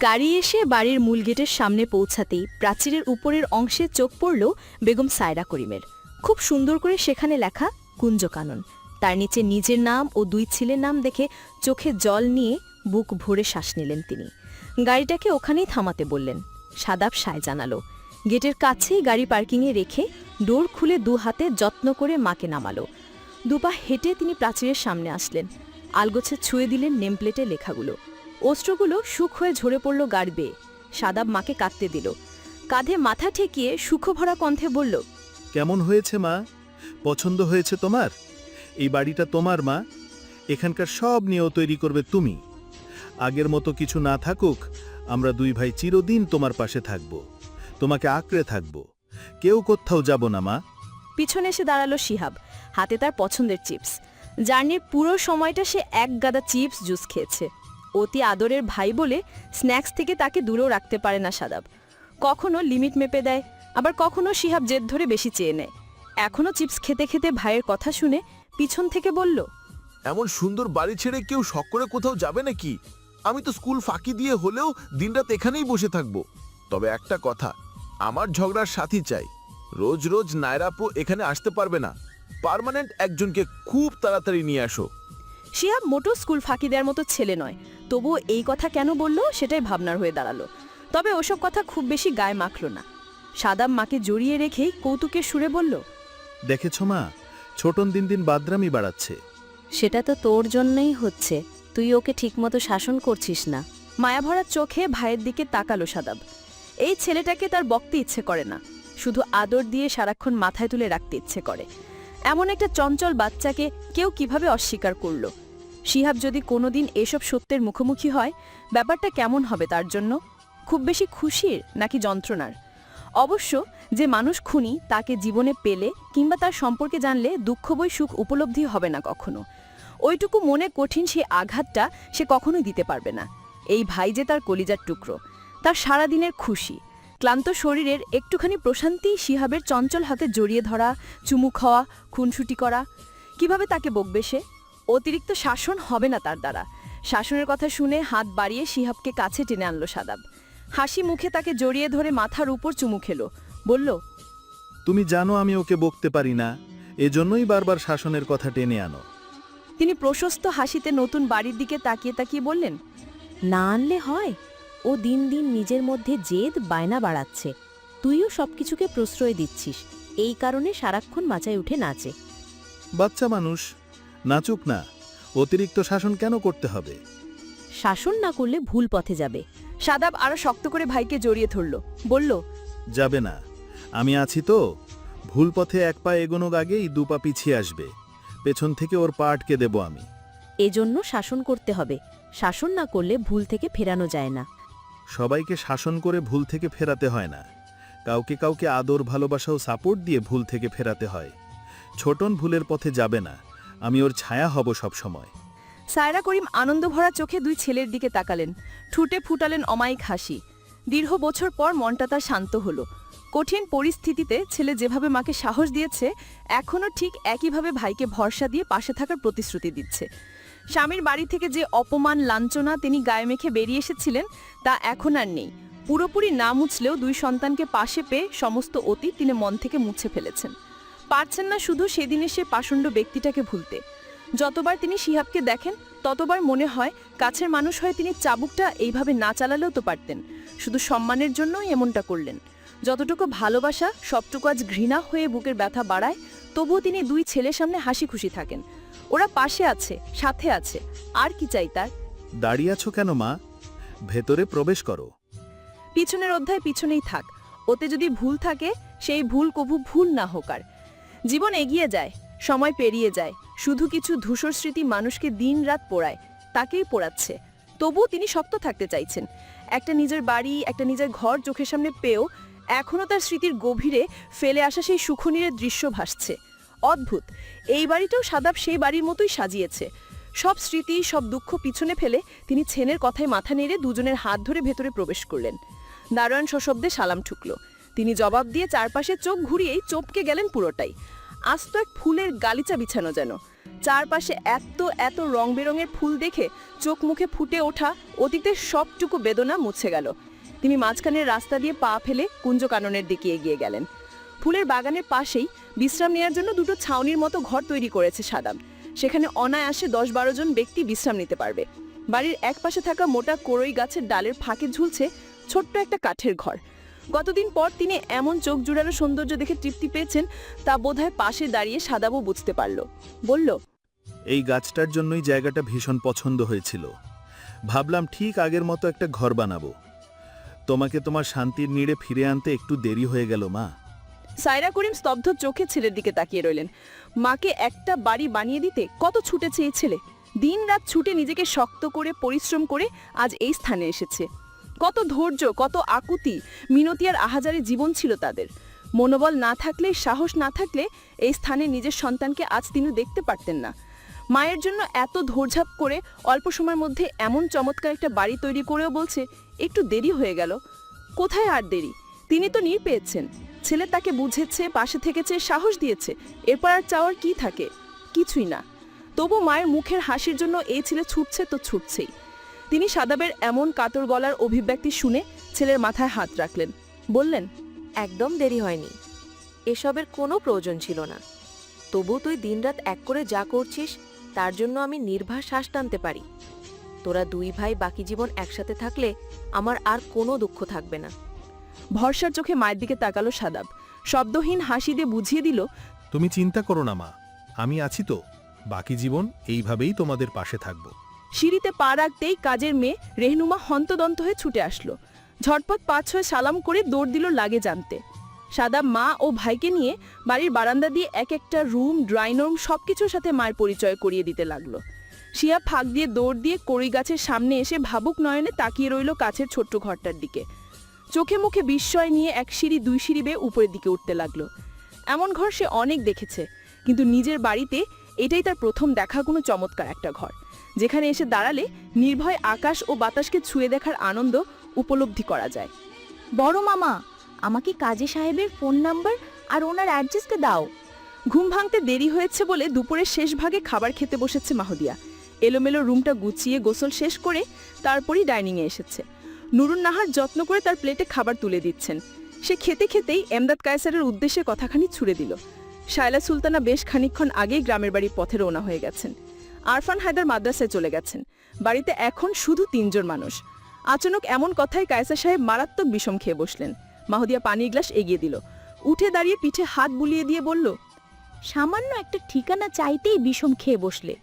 গাড়ি এসে বাড়ির মূল গেটের সামনে পৌঁছাতেই প্রাচীরের উপরের অংশে চোখ পড়ল বেগম সায়রা করিমের। খুব সুন্দর করে সেখানে লেখা কুঞ্জকানন। তার নিচে নিজের নাম ও দুই ছেলের নাম দেখে চোখে জল নিয়ে বুক ভরে শ্বাস নিলেন তিনি। গাড়িটাকে ওখানেই থামাতে বললেন। সাদাব সায় জানালো, গেটের কাছেই গাড়ি পার্কিংয়ে রেখে ডোর খুলে দু হাতে যত্ন করে মাকে নামালো। দুপা হেঁটে তিনি প্রাচীরের সামনে আসলেন। আলগোছে ছুঁয়ে দিলেন নেমপ্লেটে লেখাগুলো। অস্ত্রগুলো সুখ হয়ে ঝরে পড়ল গাড় বেয়ে সাদাব মাকে কাঁদতে দিল। কাঁধে মাথা ঠেকিয়ে সুখভরা কণ্ঠে বলল কেমন হয়েছে মা? পছন্দ হয়েছে তোমার? এই বাড়িটা তোমার মা? এখানকার সব নিয়েও তৈরি করবে তুমি। আগের মতো কিছু না থাকুক আমরা দুই ভাই চিরদিন তোমার পাশে থাকব। তোমাকে আঁকড়ে থাকব। কেউ কোথাও যাব না মা। পিছনে এসে দাঁড়াল শিহাব। হাতে তার পছন্দের চিপস। জার্নির পুরো সময়টা সে এক গাদা চিপস জুস খেয়েছে। অতি আদরের ভাই বলে স্ন্যাক্স থেকে তাকে দূরেও রাখতে পারে না সাদাব। কখনো লিমিট মেপে দেয় আবার কখনো শিহাব জেদ ধরে বেশি চেয়ে নেয়। এখনও চিপস খেতে খেতে ভাইয়ের কথা শুনে পিছন থেকে বলল এমন সুন্দর বাড়ি ছেড়ে কেউ শখ করে কোথাও যাবে নাকি? আমি তো স্কুল ফাঁকি দিয়ে হলেও দিনরাত এখানেই বসে থাকব। তবে একটা কথা আমার ঝগড়ার সাথী চাই। রোজ রোজ নায়রাপু এখানে আসতে পারবে না। পার্মানেন্ট একজনকে খুব তাড়াতাড়ি নিয়ে আসো। শিহাব মোটো স্কুল ফাঁকি দেওয়ার মতো ছেলে নয়। তবুও এই কথা কেন বলল সেটাই ভাবনার হয়ে দাঁড়াল। তবে ওসব কথা খুব বেশি গায়ে মাখল না। সাদাম মাকে জড়িয়ে রেখেই কৌতুকের সুরে বলল দেখেছ মা ছোটন দিন দিন বাদরামি বাড়াচ্ছে। সেটা তো তোর জন্যই হচ্ছে। তুই ওকে ঠিকমতো শাসন করছিস না। মায়াভরা চোখে ভাইয়ের দিকে তাকালো সাদাব। এই ছেলেটাকে তার বকতে ইচ্ছে করে না। শুধু আদর দিয়ে সারাক্ষণ মাথায় তুলে রাখতে ইচ্ছে করে। এমন একটা চঞ্চল বাচ্চাকে কেউ কীভাবে অস্বীকার করল? শিহাব যদি কোনোদিন এসব সত্যের মুখোমুখি হয়, ব্যাপারটা কেমন হবে তার জন্য? খুব বেশি খুশির নাকি যন্ত্রণার? অবশ্য যে মানুষ খুনি, তাকে জীবনে পেলে কিংবা তার সম্পর্কে জানলে দুঃখ বই সুখ উপলব্ধি হবে না কখনো। ওইটুকু মনে কঠিন সে আঘাতটা সে কখনোই দিতে পারবে না। এই ভাই যে তার কলিজার টুকরো, তার সারাদিনের খুশি, ক্লান্ত শরীরের একটুখানি প্রশান্তি শিহাবের চঞ্চল হাতে জড়িয়ে ধরা, চুমু খাওয়া, খুনসুটি করা, কীভাবে তাকে বকবে সে? অতিরিক্ত শাসন হবে না তার দ্বারা। শাসনের কথা শুনে হাত বাড়িয়ে শিহাবকে কাছে টেনে আনলো সাদাব। হাসি মুখে তাকে জড়িয়ে ধরে মাথার উপর চুমু খেলো। বলল তুমি জানো আমি ওকে বকতে পারি না। এজন্যই বারবার শাসনের কথা টেনে আনো। তিনি প্রশস্ত হাসিতে নতুন বাড়ির দিকে তাকিয়ে তাকিয়ে বললেন না আনলে হয়। ও দিন দিন নিজের মধ্যে জেদ বায়না বাড়াচ্ছে। তুইও সবকিছুকে প্রশ্রয় দিচ্ছিস। এই কারণে সারাক্ষণ মাচায় উঠে নাচে। বাচ্চা মানুষ নাচুক না। অতিরিক্ত শাসন কেন করতে হবে? শাসন না করলে ভুল পথে যাবে। সাদাব আরও শক্ত করে ভাইকে জড়িয়ে ধরল। বলল যাবে না। আমি আছি তো। ভুল পথে এক পা এগোনোর আগেই দু পা পিছিয়ে আসবে। পেছন থেকে ওর পা আটকে দেব আমি। এজন্য শাসন করতে হবে। শাসন না করলে ভুল থেকে ফেরানো যায় না। সবাইকে শাসন করে ভুল থেকে ফেরাতে হয় না। কাউকে কাউকে আদর ভালোবাসা ও সাপোর্ট দিয়ে ভুল থেকে ফেরাতে হয়। ছোটন ভুলের পথে যাবে না। আমি ওর ছায়া হব সব সময়। সায়রা করিম আনন্দভরা চোখে দুই ছেলের দিকে তাকালেন। ঠুটে ফুটালেন অমায়িক হাসি। দীর্ঘ বছর পর মনটা তার শান্ত হলো। কঠিন পরিস্থিতিতে ছেলে যেভাবে মাকে সাহস দিয়েছে এখনও ঠিক একইভাবে ভাইকে ভরসা দিয়ে পাশে থাকার প্রতিশ্রুতি দিচ্ছে। স্বামীর বাড়ি থেকে যে অপমান, লাঞ্ছনা তিনি গায়ে মেখে বেরিয়ে এসেছিলেন, তা এখন আর নেই। পুরোপুরি না মুছলেও দুই সন্তানকে পাশে পেয়ে সমস্ত অতীত তিনি মন থেকে মুছে ফেলেছেন। পারছেন না শুধু সেদিনের সে পাষণ্ড ব্যক্তিটাকে ভুলতে। যতবার তিনি শিহাবকে দেখেন ততবার মনে হয় কাছের মানুষ হয়ে তিনি চাবুকটা এইভাবে না চালালেও তো পারতেন। শুধু সম্মানের জন্যই এমনটা করলেন। যতটুকু ভালোবাসা সবটুকু আজ ঘৃণা হয়ে বুকের ব্যথা বাড়ায় তবুও তিনি দুই ছেলের সামনে হাসি খুশি থাকেন। ওরা পাশে আছে সাথে আছে আর কি চাই তার? দাঁড়িয়ে আছো কেন মা? ভেতরে প্রবেশ করো। পিছনের অধ্যায় পিছনেই থাক। ওতে যদি ভুল থাকে সেই ভুল কভু ভুল না হোক আর। জীবন এগিয়ে যায়, সময় পেরিয়ে যায়, শুধু কিছু ধূসর স্মৃতি মানুষকে দিন রাত পোড়ায়, তাকেই পোড়াচ্ছে। তবুও তিনি শক্ত থাকতে চাইছেন। একটা নিজের বাড়ি, একটা নিজের ঘর চোখের সামনে পেয়েও এখনও তার স্মৃতির গভীরে ফেলে আসা সেই সুখনীরের দৃশ্য ভাসছে। অদ্ভুত! এই বাড়িটাও সাদাব সেই বাড়ির মতোই সাজিয়েছে। সব স্মৃতি, সব দুঃখ পিছনে ফেলে তিনি ছেনের কথায় মাথা নেড়ে দুজনের হাত ধরে ভেতরে প্রবেশ করলেন। দারোয়ান সশব্দে সালাম ঠুকল। তিনি জবাব দিয়ে চারপাশে চোখ ঘুরিয়েই চোপকে গেলেন পুরোটাই। আস্ত এক ফুলের গালিচা বিছানো যেন। চারপাশে এত এত রং বেরঙের ফুল দেখে চোখ মুখে ফুটে ওঠা অতীতের সবটুকু বেদনা মুছে গেল। তিনি মাঝখানের রাস্তা দিয়ে পা ফেলে কুঞ্জকাননের দিকে এগিয়ে গেলেন। ফুলের বাগানের পাশেই বিশ্রাম নেওয়ার জন্য দুটো ছাউনির মতো ঘর তৈরি করেছে সাদাম। সেখানে অনায়াসে দশ বারো জন ব্যক্তি বিশ্রাম নিতে পারবে। বাড়ির এক পাশে থাকা মোটা কোরই গাছের ডালের ফাঁকে ঝুলছে ছোট্ট একটা কাঠের ঘর। গতদিন পর তিনি এমন চোখ জুড়ানো সৌন্দর্য দেখে তৃপ্তি পেয়েছেন তা বোধহয় পাশে দাঁড়িয়ে সাদাবু বুঝতে পারল। বলল এই গাছটার জন্যই জায়গাটা ভীষণ পছন্দ হয়েছিল। ভাবলাম ঠিক আগের মতো একটা ঘর বানাবো। তোমাকে তোমার শান্তির নিড়ে ফিরে আনতে একটু দেরি হয়ে গেল মা। সায়রা করিম স্তব্ধ চোখে ছেলের দিকে তাকিয়ে রইলেন। মাকে একটা বাড়ি বানিয়ে দিতে কত ছুটেছে এই ছেলে? দিন রাত ছুটে নিজেকে শক্ত করে পরিশ্রম করে আজ এই স্থানে এসেছে। কত ধৈর্য, কত আকুতি মিনতি আর আহাজারি জীবন ছিল তাদের। মনোবল না থাকলে, সাহস না থাকলে এই স্থানে নিজের সন্তানকে আজ তিনি দেখতে পারতেন না। মায়ের জন্য এত ধৈর্যাপ করে অল্প সময়ের মধ্যে এমন চমৎকার একটা বাড়ি তৈরি করেও বলছে, একটু দেরি হয়ে গেল। কোথায় আর দেরি? তিনি তো নির পেয়েছেন। ছেলে তাকে বুঝেছে, পাশে থেকেছে, সাহস দিয়েছে। এরপর আর চাওয়ার কি থাকে? কিছুই না। তবু মায়ের মুখের হাসির জন্য এই ছেলে ছুটছে তো ছুটছেই। তিনি সাদাবের এমন কাতর গলার অভিব্যক্তি শুনে ছেলের মাথায় হাত রাখলেন। বললেন একদম দেরি হয়নি। এসবের কোনো প্রয়োজন ছিল না। তবু তুই দিনরাত এক করে যা করছিস তার জন্য আমি নির্ভা শ্বাস টানতে পারি। তোরা দুই ভাই বাকি জীবন একসাথে থাকলে আমার আর কোনো দুঃখ থাকবে না। ভরসার চোখে মায়ের দিকে তাকালো সাদাব। শব্দহীন হাসি দিয়ে বুঝিয়ে দিল তুমি চিন্তা করো না মা আমি আছি তো। বাকি জীবন এইভাবেই তোমাদের পাশে থাকব। সিঁড়িতে পা রাখতেই কাজের মেয়ে রেহনুমা হন্তদন্ত হয়ে ছুটে আসলো। ঝটপট পাঁচ ছয় সালাম করে দৌড় দিল লাগে জানতে সাদা মা ও ভাইকে নিয়ে বাড়ির বারান্দা দিয়ে এক একটা রুম ড্রয়িং রুম সব কিছুর সাথে মায়ের পরিচয় করিয়ে দিতে লাগল। শিয়া ফাঁক দিয়ে দৌড় দিয়ে কড়ি গাছের সামনে এসে ভাবুক নয়নে তাকিয়ে রইল কাছের ছোট্ট ঘরটার দিকে। চোখে মুখে বিস্ময় নিয়ে এক সিঁড়ি, দুই সিঁড়ি বেয়ে উপরের দিকে উঠতে লাগল। এমন ঘর সে অনেক দেখেছে, কিন্তু নিজের বাড়িতে এটাই তার প্রথম দেখা কোনো চমৎকার একটা ঘর। যেখানে এসে দাঁড়ালে নির্ভয় আকাশ ও বাতাসকে ছুঁয়ে দেখার আনন্দ উপলব্ধি করা যায়। বড় মামা, আমাকে কাজী সাহেবের ফোন নাম্বার আর ওনার অ্যাড্রেসটা দাও। ঘুম ভাঙতে দেরি হয়েছে বলে দুপুরের শেষ ভাগে খাবার খেতে বসেছে মাহদিয়া। এলোমেলো রুমটা গুছিয়ে গোসল শেষ করে তারপরই ডাইনিংয়ে এসেছে। নুরুন নাহার যত্ন করে তার প্লেটে খাবার তুলে দিচ্ছেন। সে খেতে খেতেই এমদাদ কায়সারের উদ্দেশ্যে কথাখানি ছুড়ে দিল। শায়লা সুলতানা বেশ খানিকক্ষণ আগেই গ্রামের বাড়ির পথে রওনা হয়ে গেছেন। আরফান হায়দার মাদ্রাসায় চলে গেছেন। বাড়িতে এখন শুধু তিনজন মানুষ। আচমক এমন কথায় কায়সা সাহেব মারাত্মক বিষম খেয়ে বসলেন। মাহদিয়া পানির গ্লাস এগিয়ে দিল। উঠে দাঁড়িয়ে পিঠে হাত বুলিয়ে দিয়ে বলল সামান্য একটা ঠিকানা চাইতেই বিষম খেয়ে বসলে।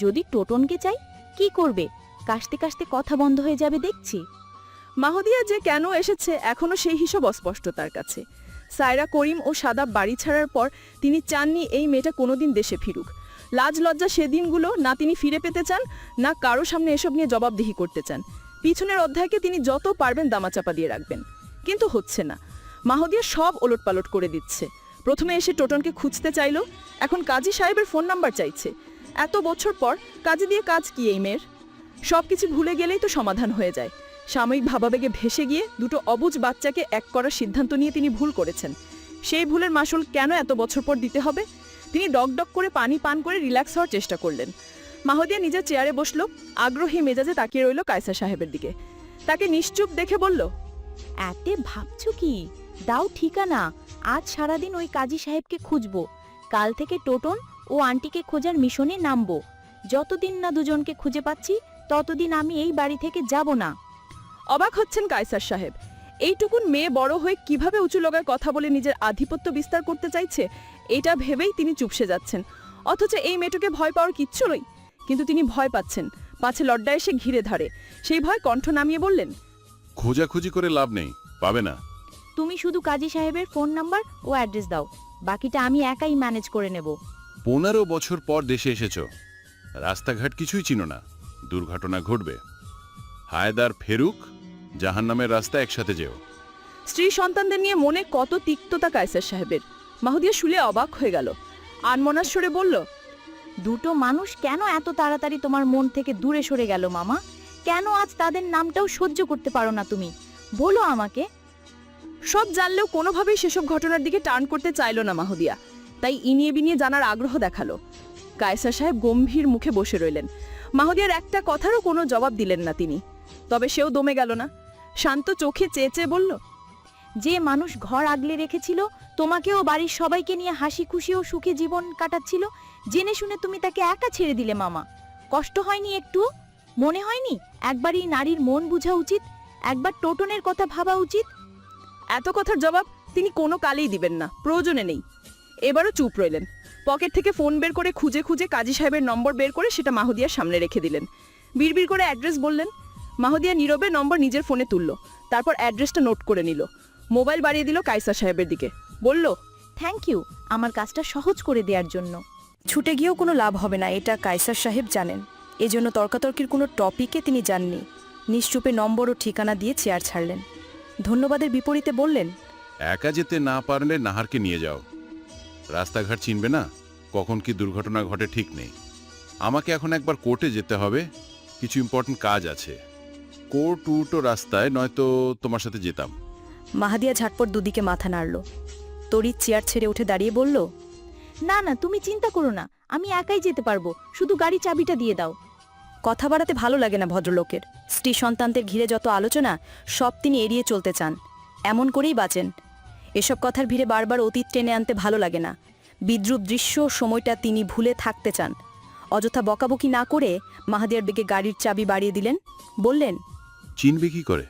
যদি টোটনকে চাই কি করবে? কাশতে কাশতে কথা বন্ধ হয়ে যাবে দেখছি। মাহদিয়া যে কেন এসেছে এখনও সেই হিসাব অস্পষ্ট তার কাছে। সায়রা করিম ও সাদাব বাড়ি ছাড়ার পর তিনি চাননি এই মেয়েটা কোনোদিন দেশে ফিরুক। লাজ লজ্জা সেদিনগুলো না তিনি ফিরে পেতে চান, না কারও সামনে এসব নিয়ে জবাবদিহি করতে চান। পিছনের অধ্যায়কে তিনি যত পারবেন দামাচাপা দিয়ে রাখবেন। কিন্তু হচ্ছে না। মাহদিয়া সব ওলটপালট করে দিচ্ছে। প্রথমে এসে টোটনকে খুঁজতে চাইলো। এখন কাজী সাহেবের ফোন নাম্বার চাইছে। এত বছর পর কাজে দিয়ে কাজ কি এই মেয়ের? সব কিছু ভুলে গেলেই তো সমাধান হয়ে যায়। সাময়িক ভাবাবেগে ভেসে গিয়ে দুটো অবুজ বাচ্চাকে এক করার সিদ্ধান্ত নিয়ে তিনি ভুল করেছেন। সেই ভুলের মাসুল কেন এত বছর পর দিতে হবে? তিনি ডক ডক করে পানি পান করে রিল্যাক্স হওয়ার চেষ্টা করলেন। মাহদিয়া নিজের চেয়ারে বসল আগ্রহী মেজাজে তাকিয়ে রইল কায়সা সাহেবের দিকে। তাকে নিশ্চুপ দেখে বলল এতে ভাবছ কি? দাও ঠিকানা আজ সারাদিন ওই কাজী সাহেবকে খুঁজবো। কাল থেকে টোটন ও আন্টিকে খোঁজার মিশনে নামবো। যতদিন না দুজনকে খুঁজে পাচ্ছি ততদিন আমি এই বাড়ি থেকে যাব না। অবাক হচ্ছেন কায়সার সাহেব। এইটুকুন মেয়ে বড় হয়ে কীভাবে উঁচু লগায় কথা বলে নিজের আধিপত্য বিস্তার করতে চাইছে এটা ভেবেই তিনি চুপসে যাচ্ছেন। অথচ এই মেয়েটাকে ভয় পাওয়ার কিচ্ছু নই। কিন্তু তিনি ভয় পাচ্ছেন। পাছে লড্ডা এসে ঘিরে ধরে। সেই ভয় কণ্ঠ নামিয়ে বললেন খোঁজাখুঁজি করে লাভ নেই পাবে না। তুমি শুধু কাজী সাহেবের ফোন নাম্বার ও অ্যাড্রেস দাও। বাকিটা আমি একাই ম্যানেজ করে নেব। পনেরো বছর পর দেশে এসেছ। রাস্তাঘাট কিছুই চিনো না। দুর্ঘটনা ঘটবে। হায়দার ফেরুক জাহান্নামের রাস্তা একসাথে যেও। স্ত্রী সন্তানদের নিয়ে মনে কত তিক্ততা কায়সার সাহেবের। মাহুদিয়া শুলে অবাক হয়ে গেল। আনমনার সরে বলল, দুটো মানুষ কেন এত তাড়াতাড়ি তোমার মন থেকে দূরে সরে গেল, মামা? কেন আজ তাদের নামটাও সহ্য করতে পারো না তুমি? বলো আমাকে। সব জানলেও কোনোভাবেই সেসব ঘটনার দিকে টার্ন করতে চাইল না মাহদিয়া। তাই ইনিয়ে বিনিয়ে জানার আগ্রহ দেখাল। কায়সার সাহেব গম্ভীর মুখে বসে রইলেন। মাহদিয়ার একটা কথারও কোনো জবাব দিলেন না তিনি। তবে সেও দমে গেল না। শান্ত চোখে চেয়ে চেয়ে বলল, যে মানুষ ঘর আগলে রেখেছিল, তোমাকেও বাড়ির সবাইকে নিয়ে হাসি খুশি ও সুখে জীবন কাটাচ্ছিল, জেনে শুনে তুমি তাকে একা ছেড়ে দিলে মামা। কষ্ট হয়নি একটু? মনে হয়নি? একবারই নারীর মন বোঝা উচিত? একবার টোটনের কথা ভাবা উচিত? এত কথার জবাব তিনি কোনো কালেই দিবেন না, প্রয়োজনে নেই। এবারও চুপ রইলেন। পকেট থেকে ফোন বের করে খুঁজে খুঁজে কাজী সাহেবের নম্বর বের করে সেটা মাহদিয়ার সামনে রেখে দিলেন। বিড়বিড় করে অ্যাড্রেস বললেন মাহদিয়া নীরবে নম্বর নিজের ফোনে তুলল তারপর অ্যাড্রেসটা নোট করে নিল। মোবাইল বাড়িয়ে দিল কাইসার সাহেবের দিকে। বলল থ্যাংক ইউ আমার কাজটা সহজ করে দেওয়ার জন্য। ছুটে গিয়েও কোনো লাভ হবে না এটা কাইসার সাহেব জানেন। এজন্য তর্কাতর্কির কোনো টপিকে তিনি যাননি নিশ্চুপে নম্বর ও ঠিকানা দিয়ে চেয়ার ছাড়লেন। ধন্যবাদের বিপরীতে বললেন একা যেতে না পারলে নাহারকে নিয়ে যাও। রাস্তাঘাট চিনবে না কখন কি দুর্ঘটনা ঘটে ঠিক নেই। আমাকে এখন একবার কোর্টে যেতে হবে কিছু ইম্পর্টেন্ট কাজ আছে। কোর্ট উটো রাস্তায়, নয়তো তোমার সাথে যেতাম। মাহাদিয়া ঝাটপট দুদিকে মাথা নাড়ল। তড়িৎ চেয়ার ছেড়ে উঠে দাঁড়িয়ে বলল, না না, তুমি চিন্তা করো না, আমি একাই যেতে পারব, শুধু গাড়ি চাবিটা দিয়ে দাও। কথা বাড়াতে ভালো লাগে না ভদ্রলোকের। স্ত্রী সন্তানদের ঘিরে যত আলোচনা, সব তিনি এড়িয়ে চলতে চান। এমন করেই বাঁচেন। এসব কথার ভিড়ে বারবার অতীত টেনে আনতে ভালো লাগে না। বিদ্রুপ দৃশ্য সময়টা তিনি ভুলে থাকতে চান। অযথা বকাবকি না করে মাহাদিয়ার বেগে গাড়ির চাবি বাড়িয়ে দিলেন, বললেন চিনবে কি করে?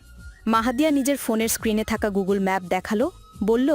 মাহাদিয়া নিজের ফোনের স্ক্রিনে থাকা গুগল ম্যাপ দেখাল বলল